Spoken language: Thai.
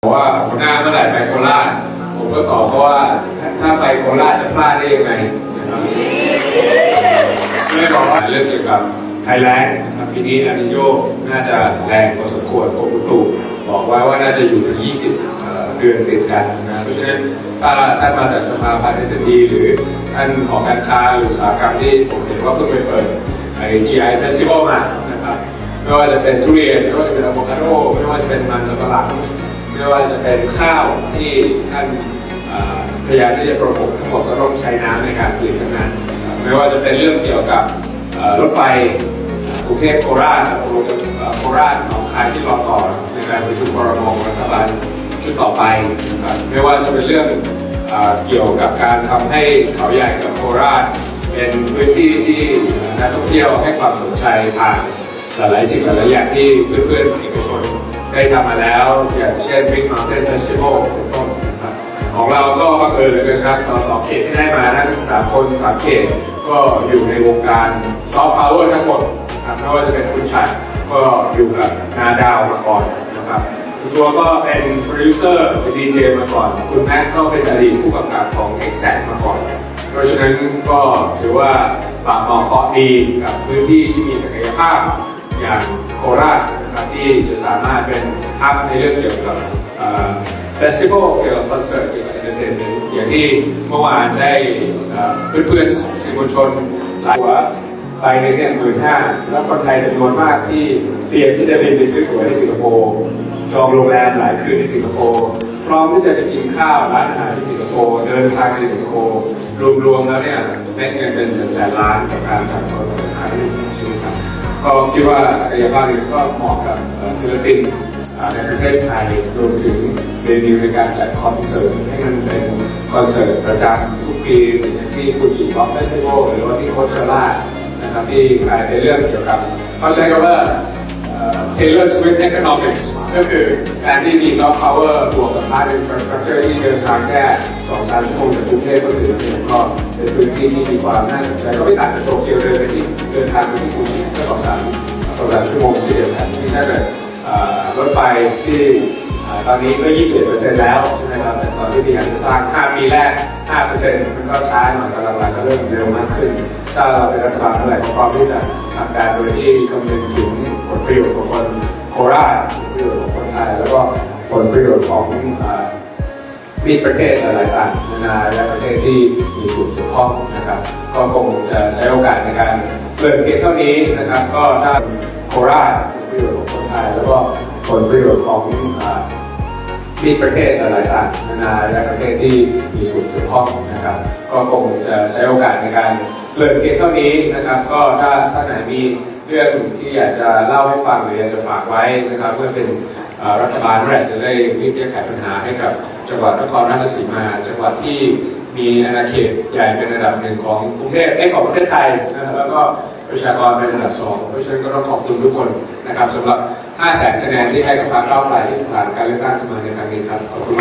บอกว่าหัวหน้าเมื่อไหร่ไปโคราชผมก็ตอบเขาว่าถ้าไปโคราชจะพลาดได้ยังไงนะครับเลยบอกว่าเรื่องเกี่ยวกับไทยแลนด์นะครับปีนี้อานิโยน่าจะแรงพอสมควรกรมอุตุบอกไว้ว่าน่าจะอยู่ถึง20เอ่อเดือนติดกันนะเพราะฉะนั้นถ้าท่านมาจากสภาพันธ์เอสดีหรือท่านหอการค้าหรืออุตสาหกรรมที่ผมเห็นว่าเพิ่งไปเปิดไอ้ GI Festival มานะครับไม่ว่าจะเป็นทุเรียนไม่ว่าจะเป็นอะโวคาโดไม่ว่าจะเป็นมันสำปะหลัง ไม่ว่าจะเป็นข้าวที่ท่านพยายามที่จะปรโมททั้งหมดก็ต้องใช้น้ำในการผลิตทั้งนั้น ไม่ว่าจะเป็นเรื่องเกี่ยวกับรถไฟกรุงเทพโคราชโคราชเอ่อโคราชหนองคายที่รอต่อในการประชุมครมรัฐบาลชุดต่อไปนะครับไม่ว่าจะเป็นเรื่องเกี่ยวกับการทำให้เขาใหญ่กับโคราช เป็นพื้นที่ที่นักท่องเที่ยวให้ความสนใจผ่านหลายๆสิ่งหลายอย่างที่เพื่อนๆเอกชน ได้ทำมาแล้วอย่างเช่น Big Mountain Festival เป็นต้นนะครับของเราก็บังเอิญเหลือเกินครับสสเขตที่ได้มาทั้งสามคนสามเขตก็อยู่ในวงการซอฟต์พาวเวอร์ทั้งหมดนะครับไม่ว่าจะเป็นคุณชัยก็อยู่กับนาดาวมาก่อนนะครับคุณชัวก็เป็นโปรดิวเซอร์เป็นดีเจมาก่อน คุณแม็กก็เป็นอดีตผู้กำกับของ e x a c t มาก่อน เพราะฉะนั้นก็ถือว่าปากหมอเคาะดีกับพื้นที่ที่มีศักยภาพอย่างโคราช นะครับที่จะสามารถเป็นทับในเรื่องเกี่ยวกับเฟสติวัลเกี่ยวกับคอนเสิร์ตเกี่ยวกับเอนเตอร์เทนเมนต์อย่างที่เมื่อวานได้เพื่อนๆสื่อมวลชนหลายว่าไปในเนี่ยหมื่นห้าแล้วคนไทยจำนวนมากที่เตรียมที่จะบินไปซื้อตั๋วที่สิงคโปร์จองโรงแรมหลายคืนที่สิงคโปร์พร้อมที่จะไปกินข้าวร้านอาหารที่สิงคโปร์เดินทางไปสิงคโปร์รวมๆแล้วเนี่ยเม็ดเงินเป็นแสนๆล้านกับการจัดคอนเสิร์ตครั้งนี้ครับ ก็คิดว่าศักยภาพนี้ก็เหมาะกับเอ่อศิลปินในประเทศไทยรวมถึงเรนิวในการจัดคอนเสิร์ตให้มันเป็นคอนเสิร์ตประจำทุกปีอย่างที่ฟูจิบ็อกเฟสติวัลหรือว่าที่โคชล่านะครับที่ขายในเรื่องเกี่ยวกับเขาใช้คำว่า Taylor Swift Economics ก็คือการที่มีซอฟต์พาวเวอร์บวกกับพาร์ทอินฟราสตรักเจอร์ที่เดินทางแค่ สองสามชั่วโมงจากกรุงเทพก็ถือว่าเป็นก็เป็นพื้นที่ที่มีความน่าสนใจก็ไม่ต่างจากโตเกียวเดินไปที่เดินทางไปที่กรุงเทพก็สองสามสองสามชั่วโมงเช่นเดียวกันที่ถ้าเกิดรถไฟที่ตอนนี้ก็ 21%แล้วใช่ไหมครับแต่ตอนที่พี่อยากจะสร้าง 5 ปีแรก 5%มันก็ช้าหน่อยกำลังๆก็เริ่มเร็วมากขึ้น ถ้าเราเป็นรัฐบาลเมื่อไหร่ก็พร้อมที่จะทำการโดยที่คำนึงถึงผลประโยชน์ของคนโคราชผลประโยชน์ของคนไทยแล้วก็ผลประโยชน์ของ มิตรประเทศหลายๆต่างนานาและประเทศที่มีส่วนเกี่ยวข้องนะครับ ก็คงจะใช้โอกาสในการเปิดเพียงเท่านี้นะครับ ก็ถ้าโคราชประโยชน์ของคนไทยแล้วก็ผลประโยชน์ของเอ่อมีประเทศหลายๆต่างนานาและประเทศที่มีส่วนเกี่ยวข้องนะครับ ก็คงจะใช้โอกาสในการเปิดเพียงเท่านี้นะครับ ก็ถ้าท่านไหนมีเรื่องที่อยากจะเล่าให้ฟังหรืออยากจะฝากไว้นะครับ เพื่อเป็นรัฐบาลเร่จะได้รีบแก้ไขปัญหาให้กับ จังหวัดนครราชสีมา จังหวัดที่มีอาณาเขตใหญ่เป็นระดับหนึ่งของกรุงเทพเอ้ของประเทศไทยนะครับแล้วก็ประชากรเป็นระดับสองเพราะฉะนั้นก็ต้องขอบคุณทุกคนนะครับสำหรับ5แสนคะแนนที่ให้กับพรรคก้าวไกลที่ผ่านการเลือกตั้งเข้ามาในครั้งนี้ครับขอบคุณมาก